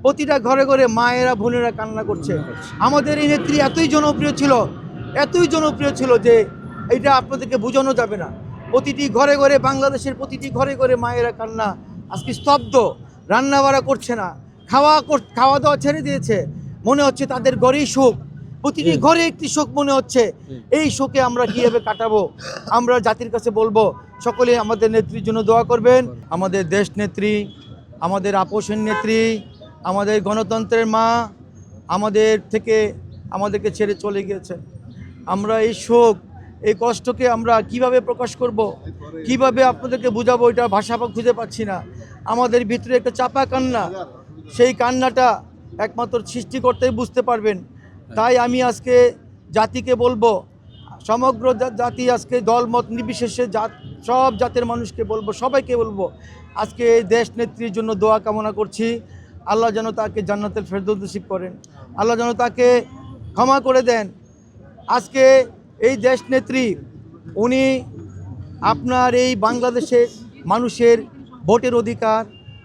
প্রতিটা ঘরে ঘরে মায়েরা বোনেরা কান্না করছে। আমাদের এই নেত্রী এতই জনপ্রিয় ছিল এতই জনপ্রিয় ছিল যে এটা আপনাদেরকে বোঝানো যাবে না। প্রতিটি ঘরে ঘরে বাংলাদেশের প্রতিটি ঘরে ঘরে মায়েরা কান্না। আজকে স্তব্ধ রান্না বাড়া করছে না খাওয়া কর- খাওয়া দাওয়া ছেড়ে দিয়েছে মনে হচ্ছে তাদের ঘরেই সুখ প্রতিটি ঘরে একটি শোক মনে হচ্ছে এই শোকে আমরা কীভাবে কাটাবো? আমরা জাতির কাছে বলব সকলে আমাদের নেত্রীর জন্য দোয়া করবেন। আমাদের দেশ নেত্রী আমাদের আপোষের নেত্রী আমাদের গণতন্ত্রের মা আমাদের থেকে আমাদেরকে ছেড়ে চলে গিয়েছে। আমরা এই শোক, এই কষ্টকে আমরা কীভাবে প্রকাশ করব, কীভাবে আপনাদেরকে বুঝাবো এটা ভাষা খুঁজে পাচ্ছি না। আমাদের ভিতরে একটা চাপা কান্না, সেই কান্নাটা একমাত্র সৃষ্টিকর্তাই বুঝতে পারবেন। তাই আমি আজকে জাতিকে বলব, সমগ্র জাতি আজকে দলমত নির্বিশেষে জাত সব জাতের মানুষকে বলব, সবাইকে বলব, আজকে দেশ নেত্রীর জন্য দোয়া কামনা করছি। আল্লাহ যেন তাকে জান্নাতের ফেরদৌস নসিব করেন। আল্লাহ যেন তাকে ক্ষমা করে দেন। আজকে এই দেশ নেত্রী, উনি আপনার এই বাংলাদেশের মানুষের ভোটের অধিকার,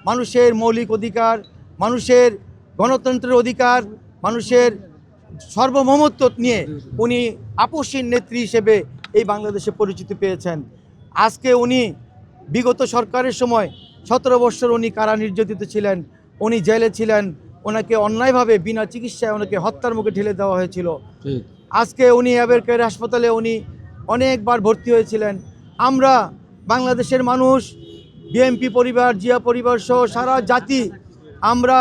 মানুষের মৌলিক অধিকার, মানুষের গণতন্ত্রের অধিকার, মানুষের সার্বভৌমত্ব নিয়ে উনি আপসীন নেত্রী হিসেবে এই বাংলাদেশে পরিচিতি পেয়েছেন। আজকে উনি বিগত সরকারের সময় সতেরো বছর উনি কারা নির্যাতিত ছিলেন। উনি জেলে ছিলেন ওনাকে অন্যায়ভাবে বিনা চিকিৎসায় ওনাকে হত্যার মুখে ঠেলে দেওয়া হয়েছিল। আজকে উনি এবারকের হাসপাতালে উনি অনেকবার ভর্তি হয়েছিলেন। আমরা বাংলাদেশের মানুষ বিএমপি পরিবার জিয়া পরিবার সহ সারা জাতি আমরা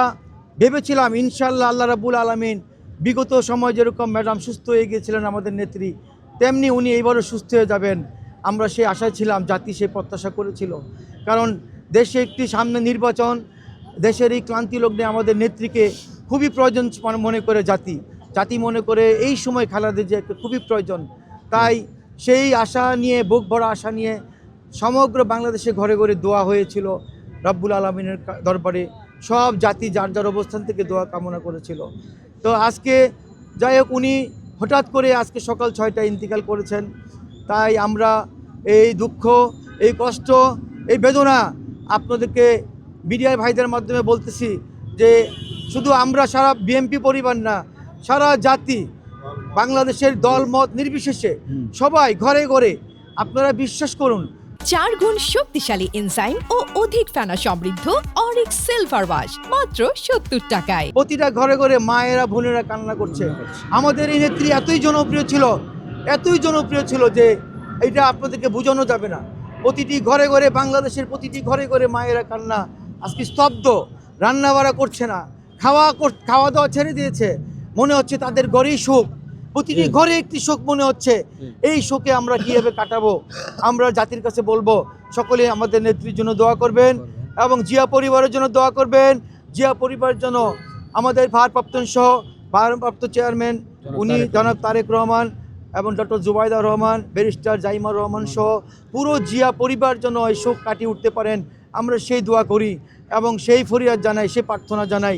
ভেবেছিলাম ইনশাল্লাহ আল্লাহ রাবুল আলমিন বিগত সময় যেরকম ম্যাডাম সুস্থ হয়ে গিয়েছিলেন আমাদের নেত্রী তেমনি উনি এইবারও সুস্থ হয়ে যাবেন। আমরা সেই আশায় ছিলাম জাতি সেই প্রত্যাশা করেছিল। কারণ দেশে একটি সামনে নির্বাচন দেশের এই ক্লান্তি লগ্নে আমাদের নেত্রীকে খুবই প্রয়োজন মনে করে জাতি। জাতি মনে করে এই সময় খেলাদের যে একটা খুবই প্রয়োজন। তাই সেই আশা নিয়ে, বুক ভরা আশা নিয়ে সমগ্র বাংলাদেশে ঘরে ঘরে দোয়া হয়েছিল রব্বুল আলমিনের দরবারে। সব জাতি যার যার অবস্থান থেকে দোয়া কামনা করেছিল। তো আজকে যাই হোক, উনি হঠাৎ করে আজকে সকাল ছয়টায় ইন্তিকাল করেছেন। তাই আমরা এই দুঃখ, এই কষ্ট, এই বেদনা আপনাদেরকে মিডিয়ার ভাইদের মাধ্যমে বলতেছি যে শুধু আমরা সারা বিএমপি পরিবার না সারা জাতি বাংলাদেশের দল মত নির্বিশেষে সবাই ঘরে ঘরে আপনারা বিশ্বাস করুন। চার গুণ শক্তিশালী এনজাইম ও অধিক ফেনা সমৃদ্ধ অরিক সিলভার ওয়াশ মাত্র সত্তর টাকায়। প্রতিটা ঘরে ঘরে মায়েরা বোনেরা কান্না করছে। আমাদের এই নেত্রী এতই জনপ্রিয় ছিল এতই জনপ্রিয় ছিল যে এটা আপনাদেরকে বোঝানো যাবে না। প্রতিটি ঘরে ঘরে বাংলাদেশের প্রতিটি ঘরে ঘরে মায়েরা কান্না আজকে স্তব্ধ রান্না বাড়া করছে না। খাওয়া কর- খাওয়া দাওয়া ছেড়ে দিয়েছে মনে হচ্ছে তাদের ঘরেই সুখ প্রতিটি। ঘরে একটি শোক মনে হচ্ছে। এই শোকে আমরা কীভাবে কাটাবো? আমরা জাতির কাছে বলব সকলে আমাদের নেত্রীর জন্য দোয়া করবেন এবং জিয়া পরিবারের জন্য দোয়া করবেন। জিয়া পরিবারের জন্য আমাদের ভারপ্রাপ্ত সহ ভারপ্রাপ্ত চেয়ারম্যান উনি জনাব তারেক রহমান এবং ডক্টর জুবাইদা রহমান ব্যারিস্টার জাইমা রহমান সহ পুরো জিয়া পরিবার যেন এই শোক কাটিয়ে উঠতে পারেন। আমরা সেই দোয়া করি এবং সেই ফরিয়াদ জানাই সেই প্রার্থনা জানাই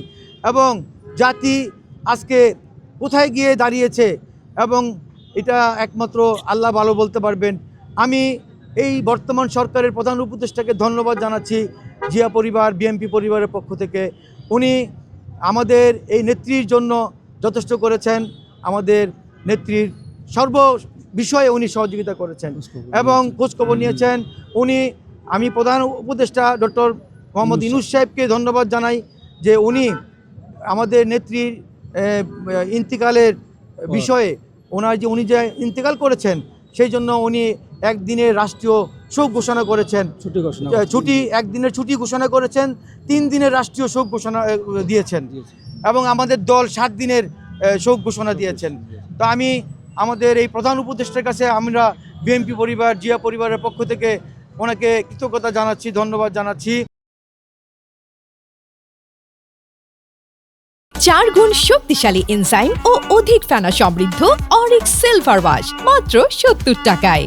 এবং জাতি আজকে কোথায় গিয়ে দাঁড়িয়েছে এবং এটা একমাত্র আল্লাহ ভালো বলতে পারবেন। আমি এই বর্তমান সরকারের প্রধান উপদেষ্টাকে ধন্যবাদ জানাচ্ছি জিয়া পরিবার বিএমপি পরিবারের পক্ষ থেকে। উনি আমাদের এই নেত্রীর জন্য যথেষ্ট করেছেন আমাদের নেত্রীর সর্ব বিষয়ে উনি সহযোগিতা করেছেন এবং খোঁজখবর নিয়েছেন। উনি আমি প্রধান উপদেষ্টা ডক্টর মোহাম্মদ ইনুস সাহেবকে ধন্যবাদ জানাই যে উনি আমাদের নেত্রীর ইন্তিকালের বিষয়ে ওনার যে উনি যে ইন্তেকাল করেছেন সেই জন্য উনি একদিনের রাষ্ট্রীয় শোক ঘোষণা করেছেন। ছুটি ঘোষণা ছুটি একদিনের ছুটি ঘোষণা করেছেন তিন দিনের রাষ্ট্রীয় শোক ঘোষণা দিয়েছেন। এবং আমাদের দল সাত দিনের শোক ঘোষণা দিয়েছেন। তো আমি আমাদের এই প্রধান উপদেষ্টার কাছে আমরা বিএনপি পরিবার জিয়া পরিবারের পক্ষ থেকে ওনাকে কৃতজ্ঞতা জানাচ্ছি, ধন্যবাদ জানাচ্ছি। চার গুণ শক্তিশালী এনজাইম ও অধিক ফেনা সমৃদ্ধ অরিক সিলভার ওয়াশ, মাত্র সত্তর টাকায়।